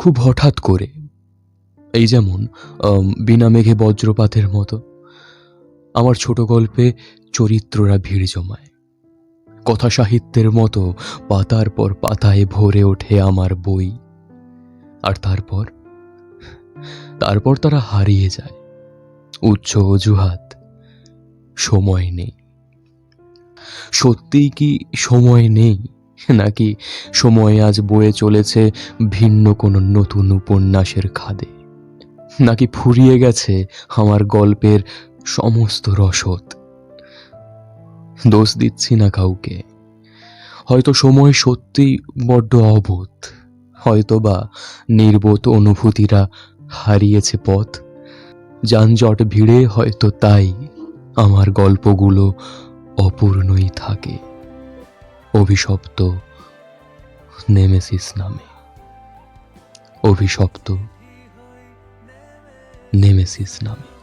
খুব হঠাৎ করে, এই যেমন বিনা মেঘে বজ্রপাতের মতো, আমার ছোট গল্পে চরিত্ররা ভিড় জমায়। কথা সাহিত্যের মতো পাতার পর পাতায় ভরে ওঠে আমার বই। আর তারপর তারপর তারা হারিয়ে যায়। উচ্চ অজুহাত, সময় নেই। সত্যিই কি সময় নেই? নাকি সময় আজ বয়ে চলেছে ভিন্ন কোনো নতুন উপন্যাসের খাদে? নাকি ফুরিয়ে গেছে আমার গল্পের সমস্ত রসদ? দোষ দিচ্ছি না কাউকে। হয়তো সময় সত্যিই বড্ড অবোধ হয়তো বা নির্বোধ অনুভূতিরা হারিয়েছে পথ। যানজট ভিড়ে হয়তো তাই আমার গল্পগুলো অপূর্ণই থাকে। অভিশপ্ত নেমেসিস নামে। অভিশপ্ত নেমেসিস নামে।